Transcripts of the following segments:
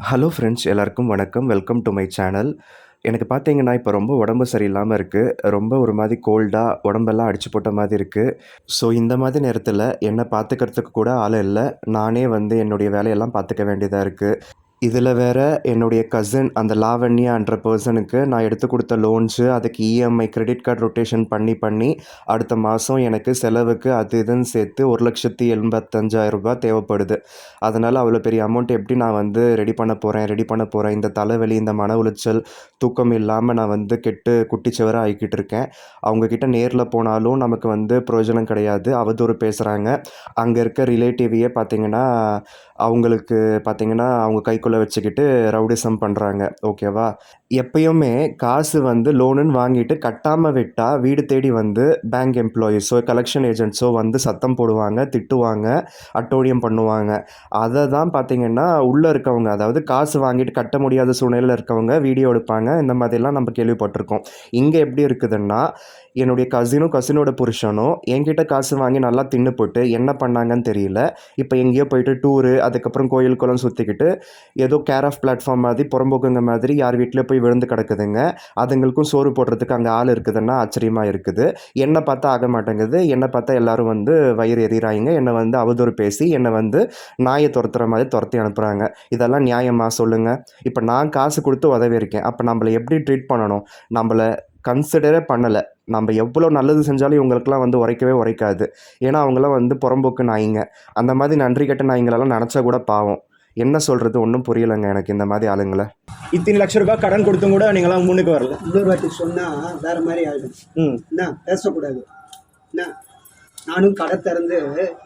Hello friends எல்லாருக்கும் வணக்கம். Welcome to my channel எனக்கு பார்த்தீங்கன்னா இப்போ ரொம்ப உடம்பு சரியில்லாமல் இருக்குது ரொம்ப ஒரு மாதிரி கோல்டாக உடம்பெல்லாம் அடிச்சு போட்ட மாதிரி இருக்குது ஸோ இந்த மாதிரி நேரத்தில் என்னை பார்த்துக்கிறதுக்கு கூட ஆள் இல்லை. நானே வந்து என்னுடைய வேலையெல்லாம் பார்த்துக்க வேண்டியதாக இருக்குது இதில் வேற என்னுடைய கசின் அந்த லாவண்யான்ற பர்சனுக்கு நான் எடுத்து கொடுத்த லோன்ஸு அதுக்கு இஎம்ஐ கிரெடிட் கார்டு ரொட்டேஷன் பண்ணி பண்ணி அடுத்த மாதம் எனக்கு செலவுக்கு அது இதுன்னு சேர்த்து ஒரு லட்சத்தி எண்பத்தஞ்சாயிரம் ரூபாய் தேவைப்படுது. அதனால் அவ்வளோ பெரிய அமௌண்ட் எப்படி நான் வந்து ரெடி பண்ண போகிறேன் ரெடி பண்ண போகிறேன் இந்த தலைவலி இந்த மன உளைச்சல் தூக்கம் இல்லாமல் நான் வந்து கெட்டு குட்டிச்சவராக ஆகிக்கிட்டு இருக்கேன். அவங்கக்கிட்ட நேரில் போனாலும் நமக்கு வந்து பிரயோஜனம் கிடையாது. அவதூறு பேசுகிறாங்க அங்கே இருக்க ரிலேட்டிவையே பார்த்திங்கன்னா அவங்களுக்கு பார்த்தீங்கன்னா அவங்க கைக்குள்ளே வச்சுக்கிட்டு ரவுடிசம் பண்ணுறாங்க ஓகேவா? எப்பயுமே காசு வந்து லோனுன்னு வாங்கிட்டு கட்டாமல் விட்டால் வீடு தேடி வந்து பேங்க் எம்ப்ளாயீஸோ கலெக்ஷன் ஏஜென்ட்ஸோ வந்து சத்தம் போடுவாங்க திட்டுவாங்க அட்டோழியம் பண்ணுவாங்க. அதை தான் பார்த்தீங்கன்னா உள்ளே இருக்கவங்க அதாவது காசு வாங்கிட்டு கட்ட முடியாத சூழ்நிலையில் இருக்கவங்க வீடியோ எடுப்பாங்க. இந்த மாதிரிலாம் நம்ம கேள்விப்பட்டிருக்கோம். இங்கே எப்படி இருக்குதுன்னா என்னுடைய கசினும் கசினோட புருஷனும் என்கிட்ட காசு வாங்கி நல்லா தின்னு போட்டு என்ன பண்ணாங்கன்னு தெரியல. இப்போ எங்கேயோ போயிட்டு டூரு அதுக்கப்புறம் கோயில் குளம் சுற்றிக்கிட்டு ஏதோ கேர் ஆஃப் பிளாட்ஃபார்ம் மாதிரி புறம்போக்குங்க மாதிரி யார் வீட்டில் போய் விழுந்து கிடக்குதுங்க. அதுங்களுக்கும் சோறு போடுறதுக்கு அங்கே ஆள் இருக்குதுன்னா ஆச்சரியமாக இருக்குது. என்னை பார்த்தா ஆக மாட்டேங்குது. என்னை பார்த்தா எல்லோரும் வந்து வயிறு எறிகிறாங்க என்னை வந்து அவதூறு பேசி என்னை வந்து நாயை துரத்துற மாதிரி துரத்தி அனுப்புகிறாங்க இதெல்லாம் நியாயமாக சொல்லுங்கள் இப்போ நான் காசு கொடுத்து உதவி இருக்கேன் அப்போ நம்மளை எப்படி ட்ரீட் பண்ணணும்? நம்மளை கன்சிடரே பண்ணலை. நம்ம எவ்வளோ நல்லது செஞ்சாலும் இவங்களுக்குலாம் வந்து உரைக்கவே உரைக்காது. ஏன்னா அவங்களாம் வந்து புறம்போக்கு நாய்ங்க. அந்த மாதிரி நன்றி கெட்ட நாய்ங்களெல்லாம் நினச்சா கூட பாவம். என்ன சொல்கிறது ஒன்றும் புரியலைங்க எனக்கு இந்த மாதிரி ஆளுங்களை. இத்தனை லட்ச ரூபாய் கடன் கொடுத்தும் கூட நீங்களாம் முன்னுக்கு வரல. இன்னொரு வாட்டி சொன்னா வேற மாதிரி ஆயிடும். ம். என்ன பேசக்கூடாது. என்ன நானும் கடை திறந்து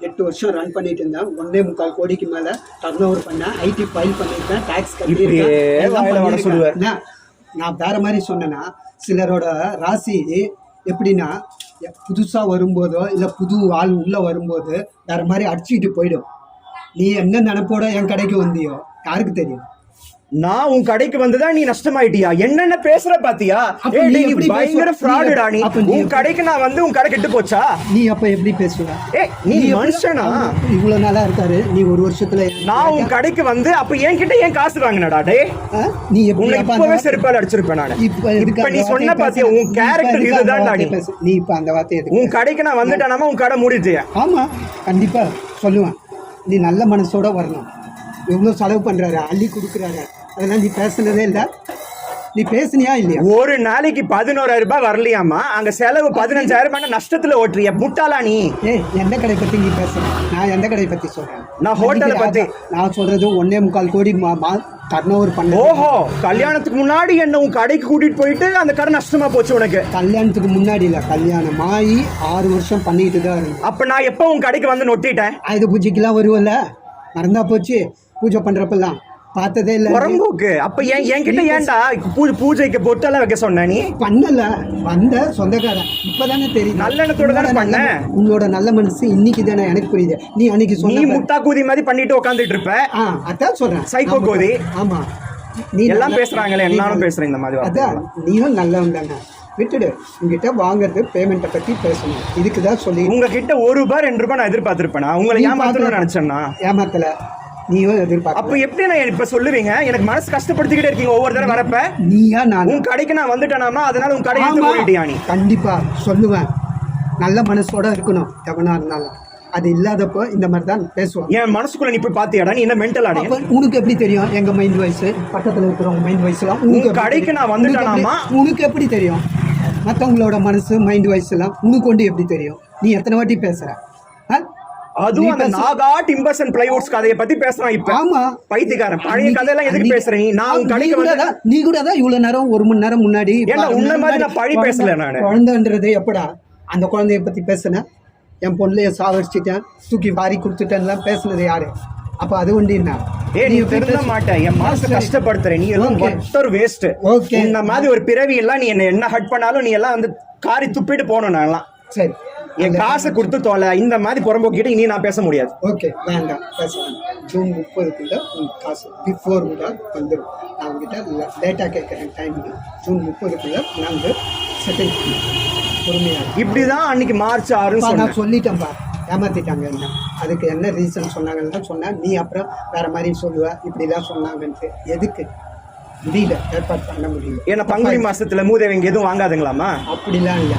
எட்டு வருஷம் ரன் பண்ணிட்டு இருந்தேன். ஒன்னே முக்கால் கோடிக்கு மேல டர்ன் ஓவர் பண்ணேன் ஐடி ஃபைல் பண்ணியிருக்கேன் டேக்ஸ். என்ன நான் வேற மாதிரி சொன்னேன்னா சிலரோட ராசி எப்படின்னா புதுசாக வரும்போதோ இல்லை புது ஆள் உள்ளே வரும்போது வேறு மாதிரி அடிச்சுக்கிட்டு போயிடும். நீ என்ன நினைப்போட என் கடைக்கு வந்தியோ யாருக்கு தெரியும்? நான் உன் கடைக்கு வந்துதான் நீ நஷ்டமாயிட்டியா? என்னென்ன பேசுற பாத்தியா? நீ பயங்கர? ஃப்ராடுடா நீ உன் கடைக்கு நான் வந்து உன் கடை கெட்டு போச்சா? நீ அப்ப எப்படி பேசுவ? ஏய் நீ மனுஷனா? இவ்வளவு நாளா இருக்காரு. நீ ஒரு வருஷத்துல நான் உன் கடைக்கு வந்து அப்ப என்கிட்ட ஏன் காசு வாங்கினடா? டே? நீ உன்னை இப்பவே செருப்பால அடிச்சிருப்பேன் நானு. இப்ப நீ சொன்ன பாத்தியா? பேசுற? உன் கேரக்டர் இதுதான்டா நீ? நீ இப்ப அந்த வார்த்தையை உன் கடைக்கு நான் வந்துட்டேனாமா? உன் கடை மூடிட்டியா ஆமா கண்டிப்பா. சொல்லுவேன். நீ நல்ல மனசோட வரணும். எவ்வளவு செலவு பண்றாரு? அள்ளி கொடுக்குறாரு. அதெல்லாம் நீ பேசுனதே இல்ல. நீ பேசுனியா இல்லையா? ஒரு நாளைக்கு பதினோராயிரம் ரூபாய் வரலையாமா அங்க செலவு பதினஞ்சாயிரம் ரூபாய் நஷ்டத்துல ஓட்டுறிய முட்டாளா நீ? ஏய் எந்த கடை பத்தி நீ பேசுற? நான் எந்த கடை பத்தி சொல்றேன்? நான் ஹோட்டலை பத்தி. நான் சொல்றது ஒன்னே முக்கால் கோடி டர்ன் ஓவர் பண்ண ஓஹோ கல்யாணத்துக்கு முன்னாடி என்ன உன் கடைக்கு கூட்டிட்டு போயிட்டு அந்த கடை நஷ்டமா போச்சு உனக்கு? கல்யாணத்துக்கு முன்னாடி இல்ல கல்யாணம் ஆகி ஆறு வருஷம் பண்ணிட்டு தான் இருந்தேன். அப்ப நான் எப்போ உன் கடைக்கு வந்து நொட்டிட்டேன்? ஆயுத பூஜைக்கெல்லாம் வருவல்ல? மறந்தா போச்சு. பூஜை பண்றப்பெல்லாம். பார்த்ததே இல்ல. புறம்போக்கு அப்ப ஏன் என்கிட்ட ஏன்டா பூஜை பூஜைக்கு பொட்டெல்லாம் வைக்க சொன்ன நீ? பண்ணல. வந்த சொந்தக்காரன். இப்பதானே தெரியும் நல்ல எண்ணத்தோட தானே பண்ணேன். உன்னோட நல்ல மனசு இன்னைக்கு தானே எனக்கு புரியுது. நீ அன்னைக்கு சொன்ன. முட்டா கூதி மாதிரி பண்ணிட்டு உட்காந்துட்டு இருப்ப? ஆ அதான் சொல்றேன். சைக்கோ. கோதி. ஆமா. நீ எல்லாம் நீ எல்லாரும் பேசுறேன் இந்த மாதிரி அதான். நீயும் நல்லவன் தானே. விட்டுடு. உங்ககிட்ட வாங்குறது பேமெண்ட்டை பத்தி பேசணும். இதுக்கு தான் சொல்லி உங்ககிட்ட ஒரு ரூபாய் ரெண்டு ரூபாய் நான் எதிர்பார்த்திருப்பேனா? உங்களை ஏமாத்தணும்னு. நினைச்சேன்னா? ஏமாத்தல. நீயும் எதிர்பார்க்க அப்ப எப்படி நான் இப்ப சொல்லுவீங்க? எனக்கு மனசு கஷ்டப்படுத்திக்கிட்டே இருக்கீங்க ஒவ்வொரு தடவை வரப்ப. நீயா நான்? உன் கடைக்கு நான் வந்துட்டேனாமா? அதனால உன் கடை. போயிட்டியா நீ? கண்டிப்பா. சொல்லுவேன். நல்ல மனசோட இருக்கணும் எவனா இருந்தாலும். அது இல்லாதப்போ இந்த மாதிரி தான் பேசுவோம். என் மனசுக்குள்ள நீ போய் பாத்தியாடா? நீ என்ன மென்டல் ஆடி உனக்கு எப்படி தெரியும்? எங்க மைண்ட் வாய்ஸ் பக்கத்துல இருக்கிறவங்க மைண்ட் வாய்ஸ்லாம் உன் எப்படி கடைக்கு? நான் உனக்கு வந்துட்டேனாமா? உனக்கு எப்படி தெரியும்? மத்தவங்களோட மனசு மைண்ட் வாய்ஸ் எல்லாம் உனக்கு கொண்டு எப்படி தெரியும்? நீ எத்தனை வாட்டி பேசுற? ஆ? அதுவும் அந்த. நாகா டிம்பர்ஸ் அண்ட் பிளைவுட்ஸ் கதையை பத்தி பேசுறான் இப்ப. ஆமா. பைத்தியக்காரன். பழைய கதையெல்லாம் எதுக்கு அன்னைக்கு- பேசுற? நீ நான் உன் கடைக்கு கூட வந்து தான் நீ கூட தான் இவ்வளவு நேரம் ஒரு மணி நேரம் முன்னாடி பாரு, உன்னை மாதிரி நான் பழி பேசல நானு. குழந்தைன்றது எப்படா? அந்த குழந்தைய பத்தி பேசுனேன் என் பொண்ணுலைய சாவடிச்சிட்டேன் தூக்கி வாரி கொடுத்துட்டேன்லாம் பேசுனது யாரு? அப்ப அது ஒண்டி என்ன? ஏய் நீ திருந்த மாட்டேன். என் மனசு. கஷ்டப்படுத்துற. நீ எல்லாம். Utter waste Okay. இந்த மாதிரி ஒரு பிறவி எல்லாம் நீ என்ன என்ன ஹட் பண்ணாலும் நீ எல்லாம் வந்து காரி துப்பிட்டு போகணும் நான் எல்லாம் சரி. என் காசை கொடுத்து தொலை இந்த மாதிரி புறம்போக்கிட்டு இனி நான் பேச முடியாது. ஓகே வேண்டாம் பேச வேண்டாம் ஜூன் முப்பதுக்குள்ள உன் காசு பிஃபோர் கூட வந்துடும் நான் உங்ககிட்ட லேட்டாக கேட்குறேன் டைமிங் ஜூன் முப்பதுக்குள்ள நாங்கள் செட்டில் பொறுமையாக இப்படிதான் அன்னைக்கு மார்ச் ஆறுன்னு நான் சொன்னேன். சொல்லிட்டேன்ப்பா. ஏமாத்திட்டாங்க என்ன? அதுக்கு என்ன ரீசன் சொன்னாங்கன்னு சொன்னேன். நீ அப்புறம் வேற மாதிரி சொல்லுவ இப்படிலாம் சொன்னாங்கன்ட்டு. எதுக்கு? முடியல. ஏற்பாடு பண்ண முடியல. ஏன்னா பங்குனி மாசத்துல மூதேவிங்க எதுவும் வாங்காதுங்களாமா அப்படிலாம் இல்லை.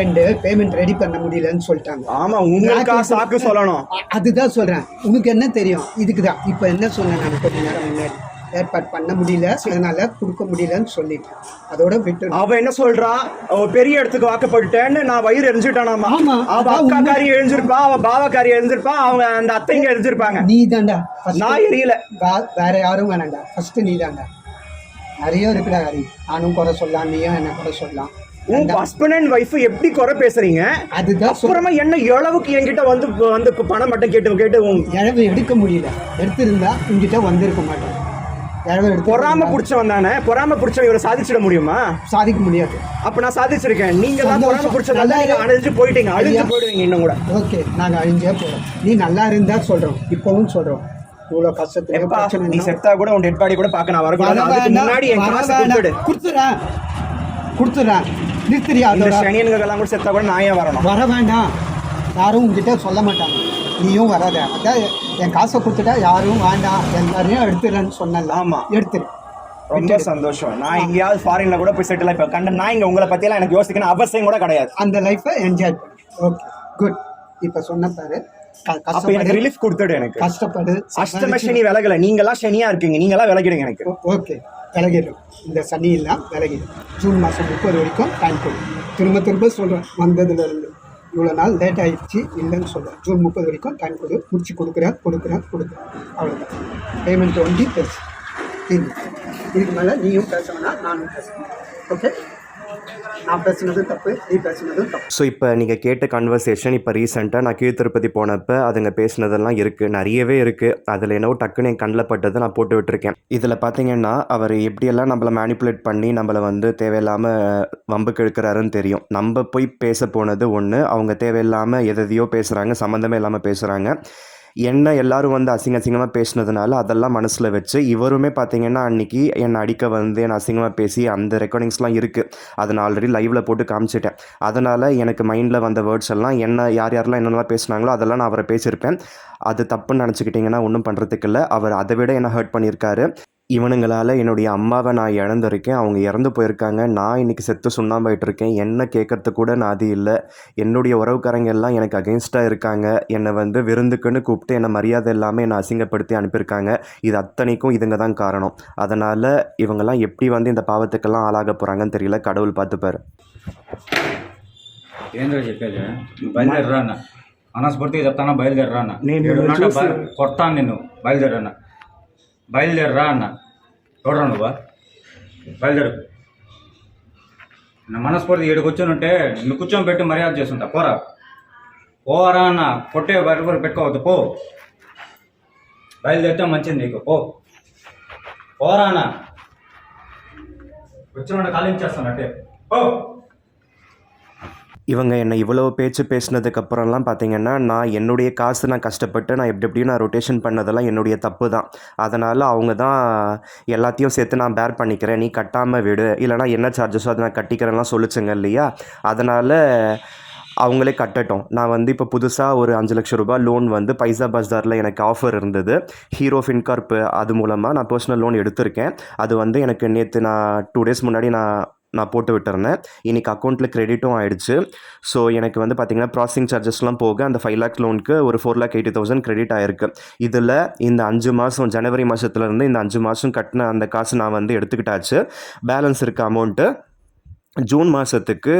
ரெண்டு பேமெண்ட் ரெடி பண்ண முடியலன்னு சொல்லிட்டாங்க. ஆமா உங்களுக்கா சாக்கு சொல்லணும். அதுதான் சொல்றேன். உனக்கு என்ன தெரியும்? இதுக்கு தான். இப்போ என்ன சொன்னேன் நான் கொஞ்ச நேரம் முன்னாடி? ஏற்பாடு பண்ண முடியல. அதனால கொடுக்க முடியலன்னு சொல்லிட்டேன். அதோட விட்டு அவ என்ன சொல்றா? அவ பெரிய இடத்துக்கு வாக்கப்பட்டுட்டேன்னு நான் வயிறு எரிஞ்சுட்டானாமா அவ அக்கா. காரி எழுந்திருப்பா அவ பாவக்காரி எழுந்திருப்பா அவங்க அந்த அத்தைங்க எழுந்திருப்பாங்க. நீ தாண்டா நான் எரியல. வேற யாரும் வேணாண்டா ஃபர்ஸ்ட் நீ தாண்டா நிறைய இருக்குடா ஹரி. நானும் குறை சொல்லலாம் நீயும் என்ன குறை சொல்லலாம். உன் ஹஸ்பண்ட் அண்ட் ஒய்ஃப் எப்படி குறை பேசுறீங்க? அதுதான் அப்புறமா என்ன எவ்வளவுக்கு என்கிட்ட வந்து வந்து பணம் மட்டும் கேட்டு கேட்டு இழவு எடுக்க முடியல. எடுத்திருந்தா உங்ககிட்ட வந்திருக்க மாட்டேன். இழவு எடுத்து பொறாம புடிச்சவன் தானே? பொறாம புடிச்சவன் இவரை சாதிச்சிட முடியுமா? சாதிக்க முடியாது. அப்ப நான் சாதிச்சிருக்கேன். நீங்க தான். பொறாம புடிச்சதால நல்லா நீங்க. அழிஞ்சு போயிட்டீங்க. அழிஞ்சு. போயிடுவீங்க இன்னும் கூட. ஓகே நாங்கள் அழிஞ்சே போகிறோம் நீ நல்லா இருந்தா சொல்கிறோம் இப்போவும் சொல்கிறோம் இவ்வளோ கஷ்டத்துல நீ செத்தா கூட உன் டெட் பாடி கூட பார்க்க நான் வரக்கூடாது. அதுக்கு முன்னாடி என் காசு கொடுத்துடு. கொடுத்துறேன். கொடுத்துறேன். நிறுத்துறியா இந்த அதோட? சனியன்கெல்லாம் கூட செத்தா கூட நான் ஏன் வரணும்? வர வேண்டாம். யாரும் உங்ககிட்ட சொல்ல மாட்டாங்க. நீயும் வராத. அதான் என் காசை கொடுத்துட்டா யாரும் வேண்டாம். எல்லாரையும் எடுத்துறேன்னு சொன்னல ஆமா. எடுத்துரு. ரொம்ப சந்தோஷம். நான் எங்கேயாவது ஃபாரின்ல கூட போய் செட்டில் இப்ப கண்ட நான் இங்க உங்களை பத்தி எல்லாம் எனக்கு யோசிக்கணும் அவசியம் கூட கிடையாது. அந்த லைஃப்பை என்ஜாய் பண்ணு. ஓகே குட் இப்போ சொன்ன பாரு. அப்ப எனக்கு ரிலீஃப் கொடுத்துடு எனக்கு. கஷ்டப்படு அஷ்டம சனி விலகல. நீங்களாம் சனியா இருக்கீங்க. நீங்களாம் விலகிடுங்க எனக்கு. ஓகே. விலகிடும். இந்த சனி எல்லாம் விலகிடும். ஜூன் மாதம் முப்பது வரைக்கும் டைம் கொடு. திரும்ப திரும்ப சொல்கிறேன் வந்ததுலேருந்து. இவ்வளோ நாள் லேட் ஆயிடுச்சு. இல்லைன்னு சொல்கிறேன் ஜூன் முப்பது வரைக்கும் டைம் கொடு. முடிச்சு கொடுக்குறேன் கொடுக்குறேன் கொடுக்குறேன் அவ்வளோதான் பேமெண்ட் ஒண்டி பேசு. இதுக்கு மேலே நீயும் பேச வேணாம் நானும் பேசுவேன் ஓகே நான் பேசுனது தப்பு நீ பேசுனது தப்பு. ஸோ இப்போ நீங்கள் கேட்ட கன்வர்சேஷன் இப்போ ரீசெண்டாக நான் கீழ் திருப்பதி போனப்போ அதுங்க பேசினதெல்லாம் இருக்குது நிறையவே இருக்குது அதில் என்னவோ டக்குன்னு என் கண்ணில் பட்டதை நான் போட்டு விட்டுருக்கேன். இதில் பார்த்தீங்கன்னா அவர் எப்படியெல்லாம் நம்மளை மேனிப்புலேட் பண்ணி நம்மளை வந்து தேவையில்லாமல் வம்புக்கு இழுக்கிறாருன்னு தெரியும். நம்ம போய் பேச போனது ஒன்று அவங்க தேவையில்லாமல் எதையோ பேசுகிறாங்க சம்மந்தமே இல்லாமல் பேசுகிறாங்க என்ன எல்லாரும் வந்து அசிங்க அசிங்கமாக பேசினதுனால அதெல்லாம் மனசில் வச்சு இவருமே பார்த்தீங்கன்னா அன்னைக்கு என்னை அடிக்க வந்து என்னை அசிங்கமாக பேசி அந்த ரெக்கார்டிங்ஸ்லாம் இருக்குது அதை நான் ஆல்ரெடி லைவில் போட்டு காமிச்சிட்டேன். அதனால் எனக்கு மைண்டில் வந்த வேர்ட்ஸ் எல்லாம் என்ன யார் யாரெல்லாம் என்னென்னலாம் பேசுனாங்களோ அதெல்லாம் நான் அவரை பேசியிருப்பேன். அது தப்புன்னு நினச்சிக்கிட்டிங்கன்னா ஒன்றும் பண்ணுறதுக்கு இல்லை. அவர் அதை விட என்ன ஹர்ட் பண்ணியிருக்காரு. இவனுங்களால் என்னுடைய அம்மாவை நான் இழந்திருக்கேன் அவங்க இறந்து போயிருக்காங்க நான் இன்றைக்கி செத்து சுண்ணாம்பாயிட்டு இருக்கேன் என்ன கேட்கறதுக்கு கூட நான் அது இல்லை என்னுடைய உறவுக்காரங்க எல்லாம் எனக்கு அகெயின்ஸ்டாக இருக்காங்க என்னை வந்து விருந்துக்குன்னு கூப்பிட்டு என்னை மரியாதை இல்லாமல் என்னை அசிங்கப்படுத்தி அனுப்பியிருக்காங்க இது அத்தனைக்கும் இதுங்க தான் காரணம் அதனால் இவங்கெல்லாம் எப்படி வந்து இந்த பாவத்துக்கெல்லாம் ஆளாக போகிறாங்கன்னு தெரியல கடவுள் பார்த்துப்பாரு ఏంద్ర చెప్పేది నువ్వు బయలుదేరరా అన్న మనస్ఫూర్తిగా చెప్తానా బయలుదేరరా అన్న నేను ఏడున్నట్ట చూసి- బయ- కొడతాను నిన్ను బయలుదేరన్న బయలుదేరరా అన్న చూడరా నువ్వు? బయలుదేరు. నా మనస్ఫూర్తి ఏడు కూర్చొని ఉంటే నువ్వు కూర్చొని పెట్టి మర్యాద చేస్తుంటా. పోరా. పోరా అన్న కొట్టే వరకు పెట్టుకోవద్దు పో. బయలుదేరితే మంచిది నీకు పో. పోరా అన్న. వచ్చిన కాలించేస్తాను అంటే. పో. இவங்க என்னை இவ்வளோ பேச்சு பேசினதுக்கப்புறம்லாம் பார்த்தீங்கன்னா நான் என்னுடைய காசு நான் கஷ்டப்பட்டு நான் எப்படி எப்படியும் நான் ரொட்டேஷன் பண்ணதெல்லாம் என்னுடைய தப்பு தான். அதனால் அவங்க தான் எல்லாத்தையும் சேர்த்து நான் பேர் பண்ணிக்கிறேன். நீ கட்டாமல் விடு. இல்லைனா என்ன சார்ஜஸோ அதை நான் கட்டிக்கிறேன்லாம் சொல்லிச்சுங்க இல்லையா? அதனால் அவங்களே கட்டட்டும். நான் வந்து இப்போ புதுசாக ஒரு அஞ்சு லட்சம் ரூபாய் லோன் வந்து பைசா பஜாரில் எனக்கு ஆஃபர் இருந்தது. ஹீரோ ஃபின்கார்ப் அது மூலமாக நான் பர்சனல் லோன் எடுத்திருக்கேன். அது வந்து எனக்கு நேற்று நான் டூ டேஸ் முன்னாடி நான் நான் போட்டு விட்டுருந்தேன். இன்றைக்கி அக்கௌண்ட்டில் கிரெடிட்டும் ஆயிடுச்சு. ஸோ எனக்கு வந்து பார்த்திங்கன்னா ப்ராசஸிங் சார்ஜஸ்லாம் போக அந்த ஃபைவ் லேக் லோனுக்கு ஒரு four lakh eighty thousand credit ஆயிருக்கு. இதில் இந்த அஞ்சு மாதம் ஜனவரி மாதத்துலேருந்து இந்த அஞ்சு மாதம் கட்டின அந்த காசு நான் வந்து எடுத்துக்கிட்டாச்சு. பேலன்ஸ் இருக்க அமௌண்ட்டு ஜூன் மாதத்துக்கு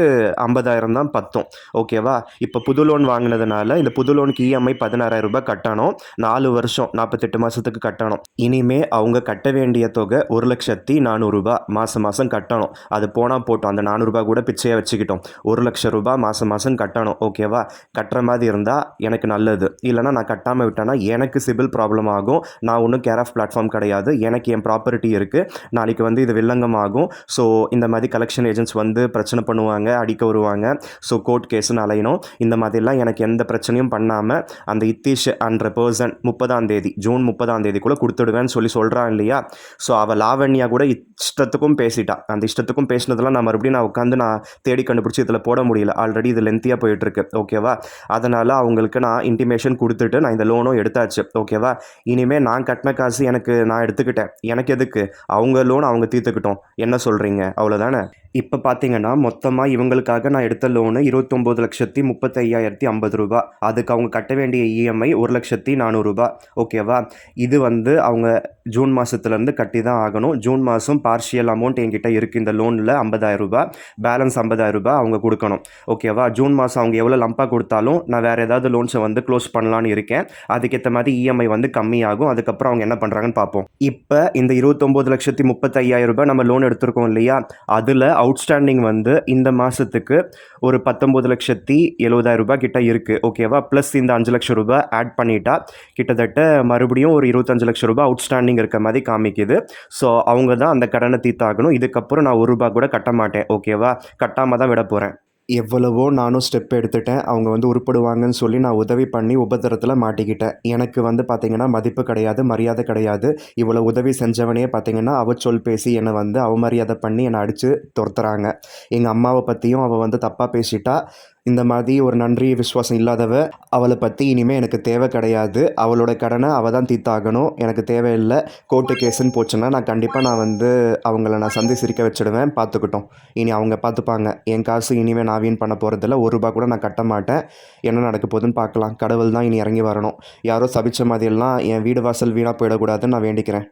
ஐம்பதாயிரம் தான் பத்தும். ஓகேவா இப்போ புது லோன் வாங்கினதுனால இந்த புது லோனுக்கு இஎம்ஐ பதினாறாயிரம் ரூபாய் கட்டணும். நாலு வருஷம் நாற்பத்தெட்டு மாதத்துக்கு கட்டணும். இனிமே அவங்க கட்ட வேண்டிய தொகை ஒரு லட்சத்தி நானூறுரூபா மாதம் மாதம் கட்டணும். அது போனால் போட்டோம். அந்த நானூறுரூபா கூட பிச்சையாக வச்சுக்கிட்டோம். ஒரு லட்சம் ரூபாய் மாதம் மாதம் கட்டணும். ஓகேவா கட்டுற மாதிரி இருந்தால் எனக்கு நல்லது. இல்லைனா நான் கட்டாமல் விட்டேன்னா எனக்கு சிபில் ப்ராப்ளம் ஆகும். நான் ஒன்றும் கேர் ஆஃப் பிளாட்ஃபார்ம் கிடையாது. எனக்கு என் ப்ராப்பர்ட்டி இருக்குது நாளைக்கு வந்து இது வில்லங்கம் ஆகும் ஸோ இந்த மாதிரி கலெக்ஷன் ஏஜென்ட்ஸ் வந்து வந்து பிரச்சனை பண்ணுவாங்க அடிக்க வருவாங்க. ஸோ கோர்ட் கேஸ்னு அலையணும். இந்த மாதிரிலாம் எனக்கு எந்த பிரச்சனையும் பண்ணாமல் அந்த இத்தீஷ் அன்ற பர்சன் முப்பதாம் தேதி ஜூன் முப்பதாம் தேதிக்குள்ளே கொடுத்துடுவேன்னு சொல்லி சொல்கிறான் இல்லையா? ஸோ அவள் லாவண்யா கூட இஷ்டத்துக்கும் பேசிட்டா. அந்த இஷ்டத்துக்கும் பேசினதெல்லாம் நான் மறுபடியும் நான் உட்காந்து நான் தேடி கண்டுபிடிச்சி இதில் போட முடியல. ஆல்ரெடி இது லென்த்தியாக போயிட்டுருக்கு. ஓகேவா அதனால் அவங்களுக்கு நான் இன்டிமேஷன் கொடுத்துட்டு நான் இந்த லோனும் எடுத்தாச்சு. ஓகேவா இனிமேல் நான் கட்டின காசு எனக்கு நான் எடுத்துக்கிட்டேன். எனக்கு எதுக்கு? அவங்க லோன் அவங்க தீர்த்துக்கிட்டோம். என்ன சொல்கிறீங்க அவ்வளோதானே இப்போ பார்த்தீங்கன்னா மொத்தமாக இவங்களுக்காக நான் எடுத்த லோனு இருபத்தொம்போது லட்சத்தி முப்பத்தையாயிரத்தி ஐம்பது ரூபா. அதுக்கு அவங்க கட்ட வேண்டிய இஎம்ஐ ஒரு லட்சத்தி நானூறுரூபா ஓகேவா இது வந்து அவங்க ஜூன் மாதத்துலேருந்து கட்டி தான் ஆகணும். ஜூன் மாதம் பார்ஷியல் அமௌண்ட் என்கிட்ட இருக்குது இந்த லோனில் ஐம்பதாயிரம் பேலன்ஸ் ஐம்பதாயிரம் ரூபாய் அவங்க கொடுக்கணும். ஓகேவா ஜூன் மாதம் அவங்க எவ்வளோ லம்பாக கொடுத்தாலும் நான் வேறு ஏதாவது லோன்ஸை வந்து க்ளோஸ் பண்ணலான்னு இருக்கேன். அதுக்கேற்ற மாதிரி இஎம்ஐ வந்து கம்மியாகும். அதுக்கப்புறம் அவங்க என்ன பண்ணுறாங்கன்னு பார்ப்போம். இப்போ இந்த இருபத்தொம்போது லட்சத்தி முப்பத்தையாயிரம் ரூபாய் நம்ம லோன் எடுத்திருக்கோம் இல்லையா? அதில் அவுட்ஸ்டாண்ட் அவுட்ஸ்டாண்டிங் வந்து இந்த மாதத்துக்கு ஒரு பத்தொம்பது லட்சத்தி எழுபதாயிரம் ரூபாய் கிட்ட இருக்குது ஓகேவா ப்ளஸ் இந்த அஞ்சு லட்சம் ரூபாய் ஆட் பண்ணிட்டா கிட்டத்தட்ட மறுபடியும் ஒரு இருபத்தஞ்சு லட்சம் ரூபாய் அவுட்ஸ்டாண்டிங் இருக்க மாதிரி காமிக்குது. ஸோ அவங்க தான் அந்த கடனை தீர்த்தாகணும். இதுக்கப்புறம் நான் ஒரு ரூபாய் கூட கட்ட மாட்டேன் ஓகேவா கட்டாமல் தான் விட போகிறேன் எவ்வளவோ நானும் ஸ்டெப் எடுத்துட்டேன். அவங்க வந்து உருப்படுவாங்கன்னு சொல்லி நான் உதவி பண்ணி உபத்திரத்தில் மாட்டிக்கிட்டேன். எனக்கு வந்து பார்த்திங்கன்னா மதிப்பு கிடையாது மரியாதை கிடையாது. இவ்வளோ உதவி செஞ்சவனே பார்த்திங்கன்னா அவ சொல் பேசி என்னை வந்து அவமரியாதை பண்ணி என்னை அடித்து துரத்துறாங்க. எங்கள் அம்மாவை பற்றியும் அவள் வந்து தப்பாக பேசிட்டா. இந்த மாதிரி ஒரு நன்றி விசுவாசம் இல்லாதவ அவளை பற்றி இனிமேல் எனக்கு தேவை கிடையாது. அவளோட கடனை அவள் தான் தீர்த்தாகணும். எனக்கு தேவையில்லை. கோர்ட்டு கேஸுன்னு போச்சுன்னா நான் கண்டிப்பாக நான் வந்து அவங்கள நான் சந்தி சிரிக்க வச்சிடுவேன். பார்த்துக்கிட்டோம். இனி அவங்க பார்த்துப்பாங்க. என் காசு இனிமேல் நான் வீண் பண்ண போகிறதில்ல ஒரு ரூபா கூட நான் கட்ட மாட்டேன். என்ன நடக்க போகுதுன்னு பார்க்கலாம். கடவுள் தான் இனி இறங்கி வரணும். யாரோ சபிச்ச மாதிரியெல்லாம் என் வீடு வாசல் வீணாக போயிடக்கூடாதுன்னு நான் வேண்டிக்கிறேன்.